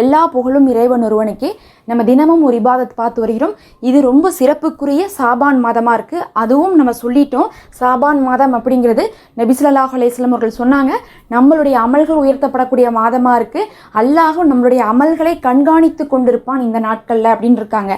எல்லா புகழும் இறைவன் ஒருவனுக்கே. நம்ம தினமும் ஒரு இபாதத் பார்த்து வருகிறோம். இது ரொம்ப சிறப்புக்குரிய சாபான் மாதமாக இருக்குது அதுவும் நம்ம சொல்லிட்டோம். சாபான் மாதம் அப்படிங்கிறது நபிசுல்லாஹ் அலையம் அவர்கள் சொன்னாங்க. நம்மளுடைய அமல்கள் உயர்த்தப்படக்கூடிய மாதமாக இருக்குது அல்லாஹும் நம்மளுடைய அமல்களை கண்காணித்து கொண்டிருப்பான் இந்த நாட்களில் அப்படின்னு இருக்காங்க.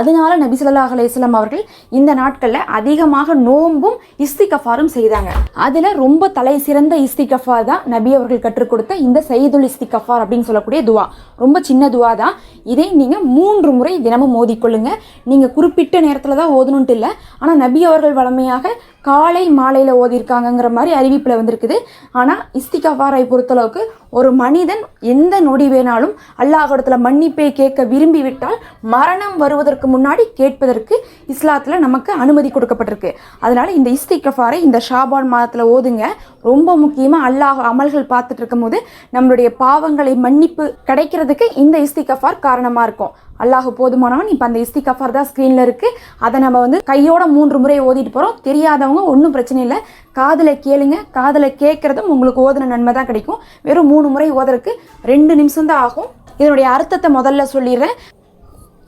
அதனால நபிசுல்லாஹ் அலையம் அவர்கள் இந்த நாட்களில் அதிகமாக நோன்பும் இஸ்திகஃபாரும் செய்தாங்க. அதில் ரொம்ப தலை சிறந்த இஸ்திகஃபார் தான் நபி அவர்கள் கற்றுக் கொடுத்த இந்த சயீதுல் இஸ்திகஃபார் அப்படின்னு சொல்லக்கூடிய துவா. ரொம்ப சின்ன துவா தான். இதை நீங்கள் மூன்று முறை தினமும் ஓதிக்கொள்ளுங்க நீங்கள் குறிப்பிட்ட நேரத்தில் தான் ஓதணுன்ட்டு இல்லை. ஆனால் நபி அவர்கள் வளமையாக காலை மாலையில் ஓதியிருக்காங்கங்கிற மாதிரி அறிவிப்பில் வந்திருக்குது. ஆனால் இஸ்திகாஃபாரை பொறுத்தளவுக்கு ஒரு மனிதன் எந்த நொடி வேணாலும் அல்லாஹிடத்தில் மன்னிப்பை கேட்க விரும்பிவிட்டால் மரணம் வருவதற்கு முன்னாடி கேட்பதற்கு இஸ்லாத்தில் நமக்கு அனுமதி கொடுக்கப்பட்டிருக்கு. அதனால் இந்த இஸ்திகஃபாரை இந்த ஷாபான் மாதத்தில் ஓதுங்க. ரொம்ப முக்கியமாக அல்லாஹ் அமல்கள் பார்த்துட்டு இருக்கும்போது நம்மளுடைய பாவங்களை மன்னிப்பு கிடைக்கிறதுக்கு இந்த இஸ்திகஃபார் காரணமாக இருக்கும். அல்லாஹ் போதுமானவன். இப்போ அந்த இஸ்திகஃபார் தான் ஸ்க்ரீனில் இருக்குது அதை நம்ம வந்து கையோட மூன்று முறை ஓதிட்டு போகிறோம் தெரியாதவங்க ஒன்றும் பிரச்சனை இல்லை. காதில் கேளுங்க. காதில் கேட்குறதும் உங்களுக்கு ஓதுன நன்மை தான் கிடைக்கும். வெறும் மூணு முறை ஓதுறதுக்கு ரெண்டு நிமிஷம் தான் ஆகும். இதனுடைய அர்த்தத்தை முதல்ல சொல்லிடுறேன்.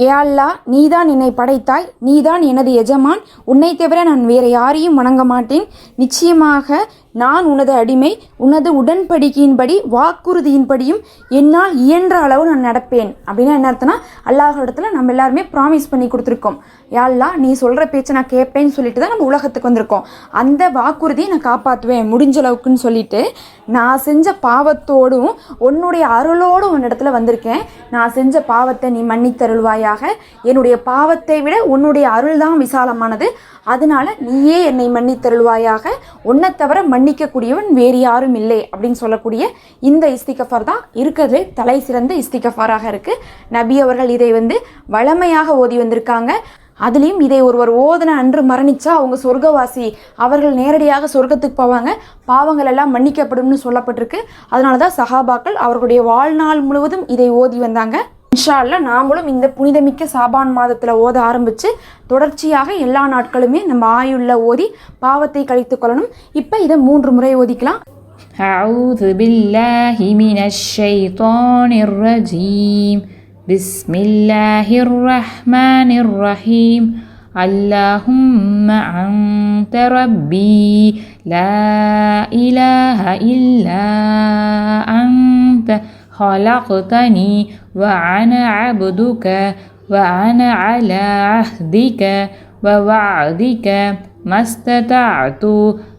ஏ அல்லா நீதான் என்னை படைத்தாய். நீதான் எனது எஜமான். உன்னை தவிர நான் வேறு யாரையும் வணங்க மாட்டேன். நிச்சயமாக நான் உனது அடிமை உனது உடன்படிக்கையின்படி வாக்குறுதியின்படியும் என்னால் இயன்ற அளவு நான் நடப்பேன். அப்படின்னா என்ன அர்த்தம்னா அல்லாஹிடத்துல நம்ம எல்லாருமே ப்ராமிஸ் பண்ணி கொடுத்துருக்கோம். யாழ்லா நீ சொல்கிற பேச்சை நான் கேட்பேன்னு சொல்லிட்டு தான் நம்ம உலகத்துக்கு வந்திருக்கோம். அந்த வாக்குறுதியை நான் காப்பாற்றுவேன் முடிஞ்ச அளவுக்குன்னு சொல்லிட்டு நான் செஞ்ச பாவத்தோடும் உன்னுடைய அருளோடும் உன்னிடத்துல வந்திருக்கேன். நான் செஞ்ச பாவத்தை நீ மன்னித்தருள்வாயாக. என்னுடைய பாவத்தை விட உன்னுடைய அருள் தான் விசாலமானது. அதனால நீயே என்னை மன்னித்தருள்வாயாக. உன்னை தவிர மன்னிக்கக்கூடியவன் வேறு யாரும் இல்லை அப்படின்னு சொல்லக்கூடிய இந்த இஸ்திகஃபார் தான் இருக்கிறதுலே தலை சிறந்த இஸ்திகஃபாராக இருக்கு. நபி அவர்கள் இதை வந்து வளமையாக ஓதி வந்திருக்காங்க. அதுலேயும் இதை ஒருவர் ஓதனை அன்று மரணித்தா அவங்க சொர்க்கவாசி அவர்கள் நேரடியாக சொர்க்கத்துக்கு போவாங்க. பாவங்கள் எல்லாம் மன்னிக்கப்படும்னு சொல்லப்பட்டிருக்கு. அதனால தான் சஹாபாக்கள் அவர்களுடைய வாழ்நாள் முழுவதும் இதை ஓதி வந்தாங்க. இன்ஷா அல்லா நாமளும் இந்த புனிதமிக்க சாபான் மாதத்தில் ஓத ஆரம்பித்து தொடர்ச்சியாக எல்லா நாட்களுமே நம்ம ஆயுள்ள ஓதி பாவத்தை கழித்து கொள்ளணும் இப்போ இதை மூன்று முறை ஓதிக்கலாம் أعوذ بالله من الشيطان الرجيم بسم الله الرحمن الرحيم اللهم أنت ربي لا إله إلا أنت خلقتني وأنا عبدك وأنا على عهدك ووعدك ما استطعت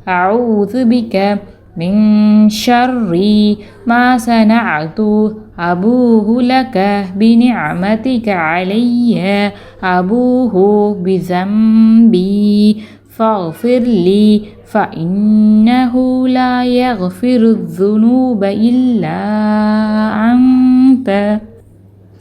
أعوذ بك من شر ما صنعت أبوه لك بنعمتك علي أبوه بذنبي فاغفر لي فإنه لا يغفر الذنوب إلا أنت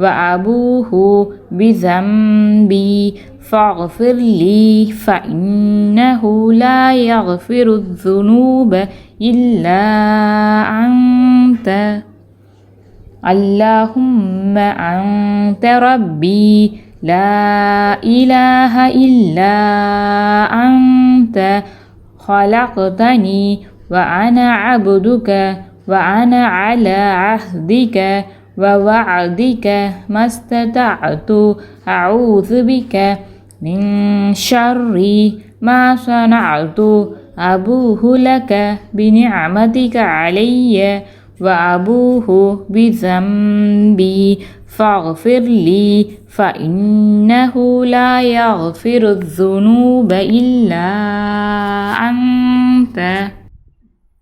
وأبوه بذنبي فاغفر لي فإنه لا يغفر الذنوب إلا أنت اللهم أنت ربي لا إله إلا أنت خلقتني وأنا عبدك وأنا على عهدك ووعدك ما استطعت. أعوذ بك من شر ما صنعت. أبوه لك بنعمتك علي وأبوه بذنبي. فاغفر لي فإنه لا يغفر الذنوب إلا أنت.